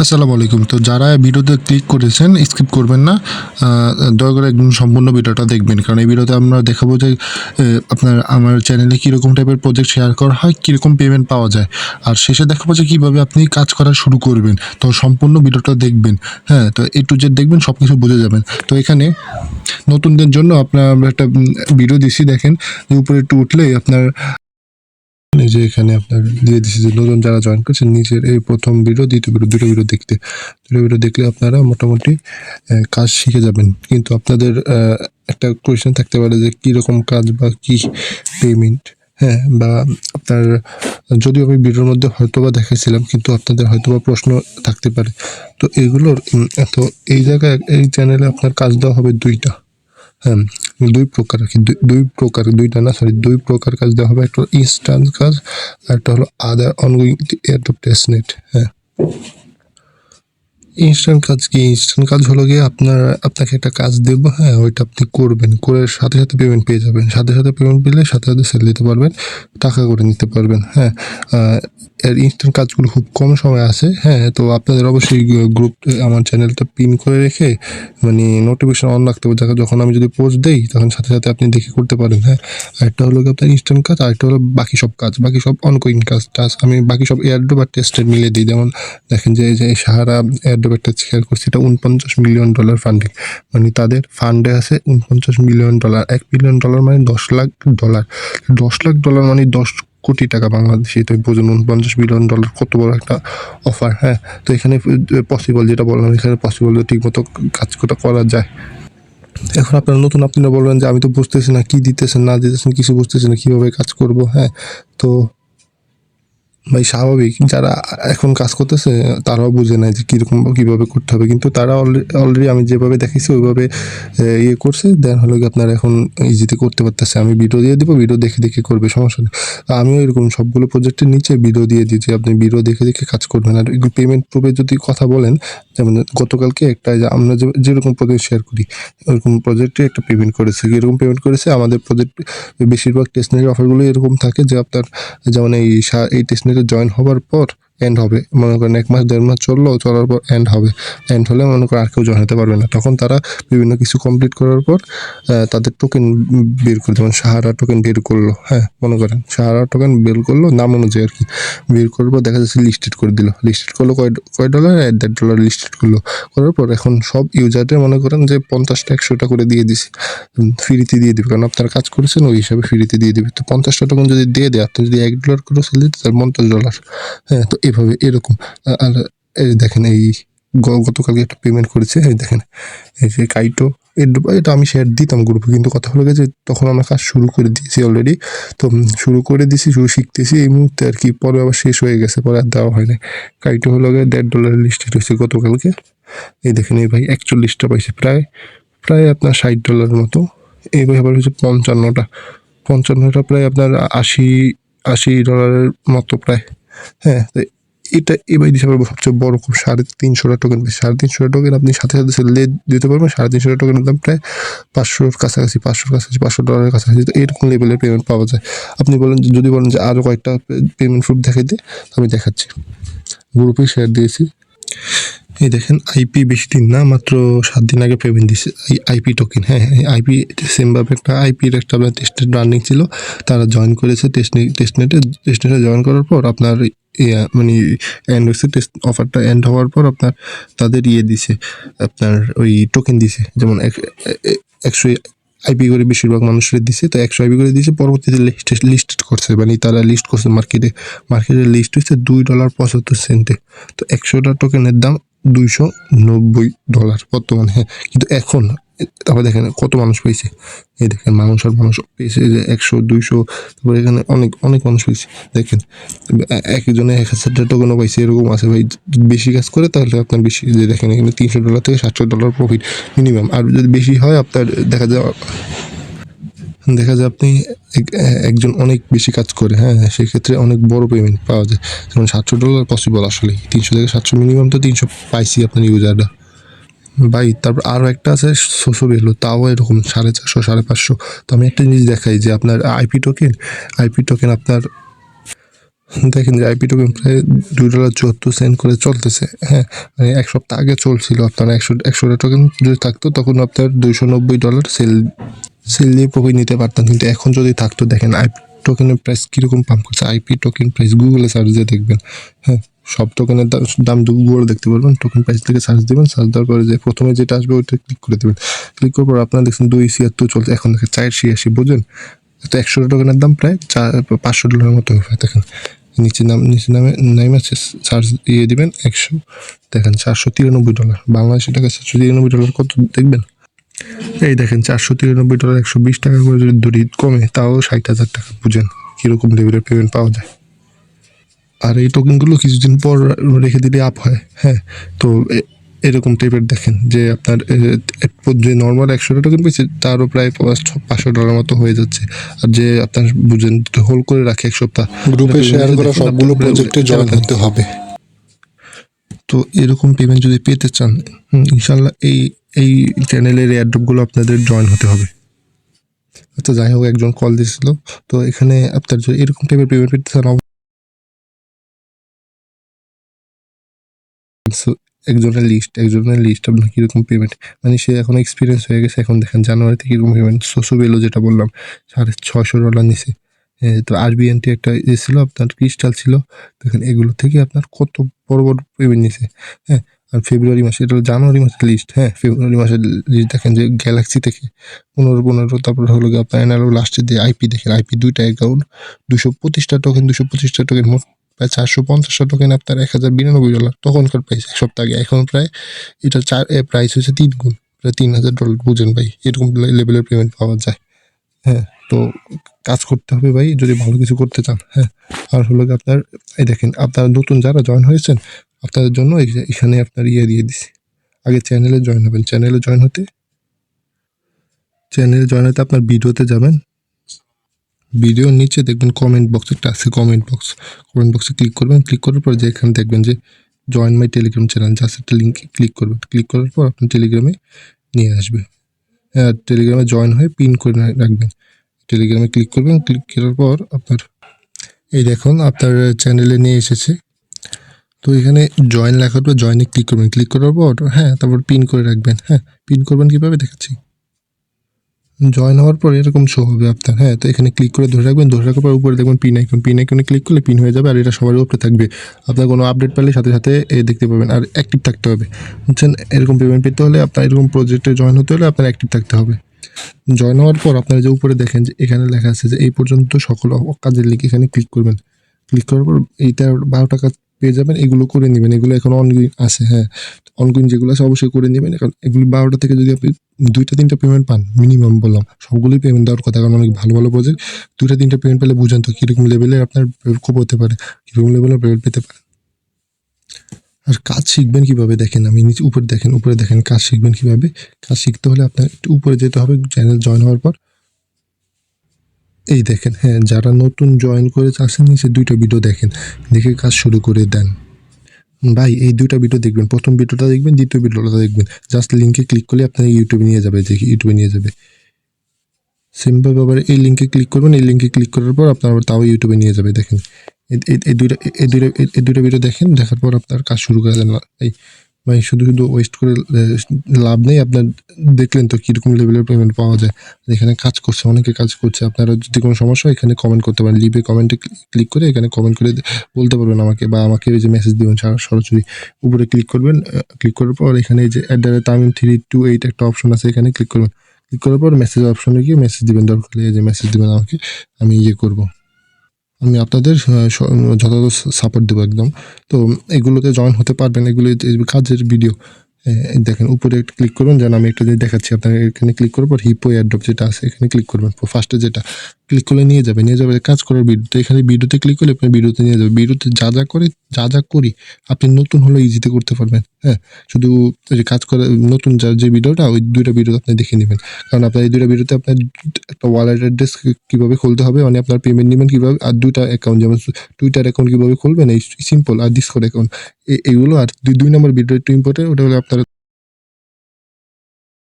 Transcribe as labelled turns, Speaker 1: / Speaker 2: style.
Speaker 1: আসসালামু আলাইকুম। তো যারা ভিডিওতে ক্লিক করেছেন স্কিপ করবেন না। দয়া করে একদম সম্পূর্ণ ভিডিওটা দেখবেন। কারণ এই ভিডিওতে আমরা দেখাবো যে আপনার, আমার চ্যানেলে কীরকম টাইপের প্রজেক্ট শেয়ার করা হয়, কীরকম পেমেন্ট পাওয়া যায়। আর শেষে দেখাবো যে কীভাবে আপনি কাজ করা শুরু করবেন। তো সম্পূর্ণ ভিডিওটা দেখবেন। হ্যাঁ তো এ টু জেড দেখবেন সব কিছু বুঝে যাবেন। তো এখানে নতুনদের জন্য আপনার একটা ভিডিও দিছি, দেখেন। যে উপরে একটু উঠলেই আপনার এই যে এখানে আপনার দিয়ে দিচ্ছে যে নতুন যারা জয়েন করছেন নিচের এই প্রথম ভিডিও দ্বিতীয় ভিডিও দুটো ভিডিও দেখতে। দুটো ভিডিও দেখলে আপনারা মোটামুটি কাজ শিখে যাবেন। কিন্তু আপনাদের একটা কোয়েশ্চেন থাকতে পারে যে কীরকম কাজ বা কি পেমেন্ট হ্যাঁ? বা আপনার, যদিও আমি ভিডিওর মধ্যে হয়তো বা দেখাইছিলাম, কিন্তু আপনাদের হয়তো বা প্রশ্ন থাকতে পারে। তো এগুলোর তো এই জায়গায়, এই চ্যানেলে আপনার কাজ দেওয়া হবে দুইটা। হ্যাঁ দুই প্রকার কি দুই- প্রকার, দুইটা না সরি দুই প্রকার কাজ দেওয়া হবে। একটা ইনস্ট্যান্ট কাজ, আর একটা হলো other ongoing airdrop test net হ্যাঁ। ইনস্ট্যান্ট কাজ কি? ইনস্ট্যান্ট কাজ হলো গিয়ে আপনার, আপনাকে একটা কাজ দেবো হ্যাঁ ওইটা আপনি করবেন, করে সাথে সাথে পেমেন্ট পেয়ে যাবেন। সাথে সাথে পেমেন্ট পেলে সাথে সাথে সেল দিতে পারবেন, টাকা করে নিতে পারবেন হ্যাঁ। এর ইনস্ট্যান্ট কাজগুলো খুব কম সময় আছে। হ্যাঁ তো আপনাদের অবশ্যই গ্রুপ আমার চ্যানেলটা পিন করে রেখে মানে নোটিফিকেশন অন রাখতে হবে। যাতে যখন আমি যদি পোস্ট দেই, তখন সাথে সাথে আপনি দেখে করতে পারেন হ্যাঁ। আরেকটা হলো আপনার ইনস্ট্যান্ট কাজ, আরেকটা হলো বাকি সব কাজ, বাকি সব অনগোয়িং কাজ টাজ আমি বাকি সব এয়ারড্রপ আর টেস্টের মিলে দিই। যেমন দেখেন যে যে সাহারা এয়ারড্রপ একটা শেয়ার করছি, এটা উনপঞ্চাশ মিলিয়ন ডলার ফান্ডিং মানে তাদের ফান্ডে আছে উনপঞ্চাশ মিলিয়ন ডলার এক মিলিয়ন ডলার মানে দশ লাখ ডলার দশ লাখ ডলার মানে দশ কোটি টাকা বাংলাদেশি তো বুঝুন, উনপঞ্চাশ মিলিয়ন ডলার কত বড় একটা অফার হ্যাঁ? তো এখানে পসিবল যেটা বললাম, এখানে পসিবল ঠিক মতো কাজ করা যায়। এখন আপনারা নতুন আপনারা বলবেন যে আমি তো বুঝতেছি না কী দিতেছেন, না দিতেছেন, কিছু বুঝতেছি না, কীভাবে কাজ করব হ্যাঁ? তো ভাই, স্বাভাবিক। যারা এখন কাজ করতেছে, তারাও বুঝে নাই যে কীরকম কীভাবে করতে হবে। কিন্তু তারা অলরেডি আমি যেভাবে দেখেছি ওইভাবে ইয়ে করছে। দেন হলো কি আপনারা এখন ইজিতে করতে পারতেছে। আমি ভিডিও দিয়ে দিব ভিডিও দেখে দেখে করবে, সমস্যা নেই। আমিও এরকম সবগুলো প্রজেক্টের নিচে ভিডিও দিয়ে যে, আপনি ভিডিও দেখে দেখে কাজ করবেন। আর পেমেন্ট প্রুফে যদি কথা বলেন, যেমন গতকালকে একটা আমরা যেরকম প্রজেক্ট শেয়ার করি, ওরকম প্রজেক্টে একটা পেমেন্ট করেছে। এরকম পেমেন্ট করেছে? আমাদের প্রজেক্ট বেশিরভাগ টেস্টনারি অফারগুলো এরকম থাকে যে, আপনার যেমন এই এই টেস্টনারিতে জয়েন হবার পর এন্ড হবে। মনে করেন এক মাস, দেড় মাস চলল, চলার পর এন্ড হবে। এন্ড হলে মনে করেন আর কেউ জয়েন হতে পারবে না। তখন তারা বিভিন্ন কিছু কমপ্লিট করার পর তাদের টোকেন বের করে যেমন সাহারা টোকেন বের করল হ্যাঁ মনে করেন। সাহারা টোকেন বের করল, নাম অনুযায়ী আর কি। বের করার পর দেখা যাচ্ছে লিস্টেড করে দিল। লিস্টেড করল কয় কয় ডলার এক, দেড় ডলার লিস্টেড করল। করার পর এখন সব ইউজারদের মনে করেন যে পঞ্চাশটা একশোটা করে দিয়ে দিছে। ফ্রিতে দিয়ে দিবে। কারণ আপনারা কাজ করেছেন, ওই হিসাবে ফ্রিতে দিয়ে দিবে। তো পঞ্চাশটা টোকেন যদি দিয়ে দেয় আপনি যদি এক ডলার করে সেল দিতে তাহলে পঞ্চাশ ডলার হ্যাঁ তো এভাবে এরকম। আর এই দেখেন, এই গতকালকে একটা পেমেন্ট করেছে, এই দেখেন, এই যে কাইটো এটা আমি শেয়ার দিতাম গ্রুপে কিন্তু কথা হলো যে তখন আমরা কাজ শুরু করে দিয়েছি অলরেডি তো শুরু করে দিয়েছি, শুরু শিখতেছি, এই মুহূর্তে আর কি, পরে আবার শেষ হয়ে গেছে, পরে আর দেওয়া হয় না কাইটো হলো গিয়ে দেড় ডলারের লিস্টে রয়েছে গতকালকে। এই দেখেন, এই ভাই একচল্লিশটা পাইছে প্রায় প্রায় আপনার ষাট ডলারের মতো। এই ভাই আবার হচ্ছে পঞ্চান্নটা। পঞ্চান্নটা প্রায় আপনার আশি আশি ডলারের মতো প্রায়। হ্যাঁ এটা এবার পারব সবচেয়ে বড় খুব সাড়ে তিনশোটা টোকেন সাড়ে তিনশোটা টোকেন আপনি সাথে সাথে সেলে দিতে পারবেন। সাড়ে তিনশোটা টোকেনের দাম প্রায় পাঁচশোর কাছাকাছি পাঁচশোর কাছাকাছি, পাঁচশো ডলারের কাছাকাছি। তো এরকম লেভেলের পেমেন্ট পাওয়া যায়। আপনি বলেন যদি বলেন যে আরও কয়েকটা পেমেন্ট প্রুফ দেখাই দিই আমি দেখাচ্ছি। গ্রুপে শেয়ার দিয়েছি। এই দেখেন আইপি বেশি দিন না, মাত্র সাত দিন আগে পেমেন্ট দিছে এই আইপি টোকেন হ্যাঁ আইপি সেমভাবে একটা আইপির একটা আপনার টেস্টের রানিং ছিল। তারা জয়েন করেছে টেস্ট টেস্টনেটে টেস্টনেটে জয়েন করার পর আপনার মানে এন্ড হয়েছে টেস্ট অফারটা এন্ড হওয়ার পর আপনার তাদের ইয়ে দিছে, আপনার ওই টোকেন দিছে, যেমন একশো আইপি করে বেশিরভাগ মানুষের দিছে, তো একশো আইপি করে দিয়েছে পরবর্তীতে লিস্ট লিস্ট করছে মানে তারা লিস্ট করছে মার্কেটে মার্কেটের লিস্ট হচ্ছে দুই ডলার পঁচাত্তর সেন্টে তো একশোটা টোকেনের দাম দুইশো নব্বই ডলার বর্তমানে হ্যাঁ কিন্তু এখন, তারপরে দেখেন কত মানুষ পেয়েছে এই দেখেন মানুষ আর মানুষ পেয়েছে যে একশো, দুইশো, তারপরে এখানে অনেক অনেক মানুষ পেয়েছে দেখেন, একজনে এক হাজারটা টোকেনও পাইছে, এরকম আছে ভাই। বেশি কাজ করে তাহলে আপনার বেশি, যে দেখেন এখানে তিনশো ডলার থেকে সাতশো ডলার প্রফিট মিনিমাম আর যদি বেশি হয় আপনার দেখা যায় দেখা যায় আপনি এক- একজন অনেক বেশি কাজ করে হ্যাঁ সেক্ষেত্রে অনেক বড় পেমেন্ট পাওয়া যায়। যেমন সাতশো ডলার পসিবল আসলে তিনশো থেকে সাতশো মিনিমাম তো তিনশো পাইছি আপনার ইউজাররা ভাই, তারপর আরও একটা আছে শ্বশুর এলো তাও এরকম সাড়ে চারশো, সাড়ে পাঁচশো। তো আমি একটা জিনিস দেখাই যে আপনার আইপি টোকেন আইপি টোকেন আপনার, দেখেন যে আইপি টোকেন প্রায় দুই ডলার চুয়াত্তর সেন্ট করে চলতেছে হ্যাঁ। মানে এক সপ্তাহ আগে চলছিল আপনার একশো, একশোটা টোকেন যদি থাকতো, তখন আপনার দুইশো নব্বই ডলার সেল সেল দিয়ে প্রফিট নিতে পারতাম। কিন্তু এখন যদি থাকতো, দেখেন আইপি টোকেনের প্রাইস কীরকম পাম্প করছে? আইপি টোকেন প্রাইস গুগলে সার্চ দিয়ে দেখবেন। হ্যাঁ সব টোকেনের দাম গুগলে দেখতে পারবেন। টোকেন প্রাইস থেকে সার্চ দেবেন সার্চ দেওয়ার পরে যে প্রথমে যেটা আসবে, ওইটা ক্লিক করে দেবেন। ক্লিক করার পর আপনারা দেখছেন দুই ছিয়াত্তর চলছে। এখন দেখেন চার ছিয়াশি, বুঝলেন? তো একশো টোকেনের দাম প্রায় চার, পাঁচশো ডলারের মতো হবে দেখেন। নিচে নাম, নিচে নামে নামে আছে চার্জ দিয়ে দিবেন একশো। দেখেন, চারশো তিরানব্বই ডলার বাংলাদেশি টাকা চারশো তিরানব্বই ডলার কত, দেখবেন? এই দেখেন চারশো তিরানব্বই ডলার একশো বিশ টাকা করে যদি দড়ি কমে তাও ষাট হাজার টাকা বুঝেন কীরকম লেভেলের পেমেন্ট পাওয়া যায়। আর এই টোকেনগুলো কিছুদিন পর রেখে দিলে আপ হয় হ্যাঁ। তো এরকম টাইপের দেখেন যে আপনার যে নর্মাল একশোটা টোকেন পেয়েছে তারও প্রায় পাঁচ- পাঁচশো ডলার মতো হয়ে যাচ্ছে। আর যে আপনার বুঝেন হোল করে রাখে এক সপ্তাহ
Speaker 2: গ্রুপে শেয়ার করা সবগুলো প্রজেক্টে জয়েন হতে হবে।
Speaker 1: তো এরকম পেমেন্ট যদি পেতে চান ইনশাল্লাহ এই এই চ্যানেলের এয়ারড্রপগুলো আপনাদের জয়েন হতে হবে। আচ্ছা যাই হোক একজন কল দিয়েছিল। তো এখানে আপনার যদি এরকম টাইপের পেমেন্ট পেতে চান একজনের লিস্ট একজনের লিস্ট আপনার কীরকম পেমেন্ট মানে সে এখন এক্সপিরিয়েন্স হয়ে গেছে এখন দেখেন জানুয়ারিতে কীরকম পেমেন্ট সোসো বেলো যেটা বললাম সাড়ে ছশো ডলার এ, তো আরবিএনটি একটা ইয়ে ছিল আপনার ক্রিস্টাল ছিল। দেখেন এগুলো থেকে আপনার কত বড় বড় পেমেন্ট নিছে। হ্যাঁ আর ফেব্রুয়ারি মাসে, এটা হলো জানুয়ারি মাসের লিস্ট হ্যাঁ? ফেব্রুয়ারি মাসের লিস্ট দেখেন যে গ্যালাক্সি থেকে পনেরো পনেরো, তারপর হলো গিয়ে আপনার এনআরও লাস্টে দিয়ে আইপি দেখেন আইপি দুইটা অ্যাকাউন্ট দুশো পঁচিশটা টোকেন দুশো পঁচিশটা টোকেন মোট প্রায় চারশো পঞ্চাশটা টোকেন আপনার এক হাজার বিরানব্বই ডলার তখনকার প্রাইস এক সপ্তাহ আগে। এখন প্রায় এটা চার প্রাইস হচ্ছে তিন গুণ, প্রায় তিন হাজার ডলার বুঝেন ভাই, এরকম লেভেলের পেমেন্ট পাওয়া যায় হ্যাঁ? তো কাজ করতে হবে ভাই, যদি ভালো কিছু করতে চান হ্যাঁ? আর হলো আপনার, এই দেখেন, আপনারা নতুন যারা জয়েন হয়েছেন আপনাদের জন্য এখানে আপনার ইয়ে দিয়ে দিছি। আগে চ্যানেলে জয়েন হবেন। চ্যানেলে জয়েন হতে চ্যানেলে জয়েন হতে আপনার ভিডিওতে যাবেন। ভিডিওর নিচে দেখবেন কমেন্ট বক্স একটা আছে। কমেন্ট বক্স কমেন্ট বক্সে ক্লিক করবেন। ক্লিক করার পর যে এখানে দেখবেন যে join my Telegram channel just একটা লিঙ্ক ক্লিক করবেন। ক্লিক করার পর আপনার টেলিগ্রামে নিয়ে আসবে। হ্যাঁ টেলিগ্রামে জয়েন হয়ে পিন করে রাখবেন। টেলিগ্রামে ক্লিক করবেন। ক্লিক করার পর আপনার, এই দেখুন, আপনার চ্যানেলে নিয়ে এসেছে। তো এখানে জয়েন লেখার পর জয়েনে ক্লিক করবেন। ক্লিক করার পর হ্যাঁ তারপর পিন করে রাখবেন। হ্যাঁ পিন করবেন কীভাবে দেখাচ্ছি? জয়েন হওয়ার পর এরকম শো হবে আপনার। হ্যাঁ তো এখানে ক্লিক করে ধরে রাখবেন। ধরে রাখার পর উপরে দেখবেন পিন আইকন পিন আইকনে ক্লিক করলে পিন হয়ে যাবে আর এটা সবার উপরে থাকবে। আপনার কোনো আপডেট পেলে সাথে সাথে এ দেখতে পাবেন। আর অ্যাক্টিভ থাকতে হবে। বুঝছেন? এরকম পেমেন্ট পেতে হলে আপনার এরকম প্রজেক্টে জয়েন হতে হলে আপনার অ্যাক্টিভ থাকতে হবে। জয়েন হওয়ার পর আপনারা যে উপরে দেখেন যে এখানে লেখা আছে যে এই পর্যন্ত সকল কাজের লিঙ্ক এখানে ক্লিক করবেন। ক্লিক করার পর এইটা বারো টাকা পেয়ে যাবেন, এগুলো করে নেবেন। এগুলো এখন অনগুইন আছে হ্যাঁ। অনগোয়িং যেগুলো আছে অবশ্যই করে নেবেন। এখন এগুলো বারোটা থেকে যদি আপনি দুইটা, তিনটা পেমেন্ট পান মিনিমাম বললাম, সবগুলোই পেমেন্ট দেওয়ার কথা, কারণ অনেক ভালো ভালো প্রজেক্ট দুইটা, তিনটা পেমেন্ট পেলে বুঝেন তো কীরকম লেভেলের আপনার খুব হতে পারে, কীরকম লেভেলের পেমেন্ট পেতে পারে। আর কাজ শিখবেন কীভাবে দেখেন, আমি নিচে উপরে দেখেন উপরে দেখেন কাজ শিখবেন কীভাবে। কাজ শিখতে হলে আপনার একটু উপরে যেতে হবে চ্যানেল জয়েন হওয়ার পর। এই দেখেন হ্যাঁ যারা নতুন জয়েন করে আসেন নিচে দুইটা ভিডিও দেখেন, দেখে কাজ শুরু করে দেন। ভাই, এই দুইটা ভিডিও দেখবেন। প্রথম ভিডিওটা দেখবেন, দ্বিতীয় ভিডিওটা দেখবেন। জাস্ট লিঙ্কে ক্লিক করলে আপনার ইউটিউবে নিয়ে যাবে, যে ইউটিউবে নিয়ে যাবে। সিম্পল আবার এই লিঙ্কে ক্লিক করবেন, এই লিঙ্কে ক্লিক করার পর আপনার তাও ইউটিউবে নিয়ে যাবে, দেখেন। এই- দুইটা, এই দুইটা এই দুইটা ভিডিও দেখেন, দেখার পর আপনার কাজ শুরু করে দেন। এই ভাই, শুধু শুধু ওয়েস্ট করে লাভ নেই। আপনার দেখলেন তো কীরকম লেভেলের পেমেন্ট পাওয়া যায়। এখানে কাজ করছে, অনেকে কাজ করছে। আপনারা যদি কোনো সমস্যা হয়, এখানে কমেন্ট করতে পারেন। লিভে কমেন্টে ক্লিক করে এখানে কমেন্ট করে বলতে পারবেন আমাকে বা আমাকে ওই যে মেসেজ দিবেন সরা- সরাসরি। উপরে ক্লিক করবেন ক্লিক করার পর এখানে এই যে at the rate Tamim three two eight একটা অপশন আছে, এখানে ক্লিক করবেন। ক্লিক করার পর মেসেজ অপশনে গিয়ে মেসেজ দিবেন দরকার হলে এই যে মেসেজ দিবেন আমাকে, আমি ইয়ে করব। আমি আপনাদের যথাযথ সাপোর্ট দেবো একদম। তো এগুলোতে জয়েন হতে পারবেন এগুলো কাজের ভিডিও দেখেন, উপরে ক্লিক করবেন যেন আমি একটা দেখাচ্ছি আপনার এখানে ক্লিক করার পর হিপো এয়ারড্রপ যেটা আছে, এখানে ক্লিক করবেন। ফার্স্টে যেটা ক্লিক করলে নিয়ে যাবে নিয়ে যাবে কাজ করার ভিডিওতে এখানে ভিডিওতে ক্লিক করলে আপনার ভিডিওতে নিয়ে যাবে ভিডিওতে যা যা করে, যা যা করি, আপনি নতুন হলে ইজিতে করতে পারবেন হ্যাঁ? শুধু যে কাজ করে, নতুন যার যে ভিডিওটা ওই দুইটা ভিডিও আপনি দেখে নেবেন। কারণ আপনার এই দুইটা ভিডিওতে আপনার একটা ওয়ালেট অ্যাড্রেস কীভাবে খুলতে হবে মানে আপনার পেমেন্ট নেবেন কীভাবে, আর দুইটা অ্যাকাউন্ট যেমন টুইটার অ্যাকাউন্ট কীভাবে খুলবেন, এই সিম্পল আর ডিসকোড অ্যাকাউন্ট এইগুলো আর দুই নম্বর ভিডিও একটু ইম্পর্টেন্ট ওটা হলো আপনার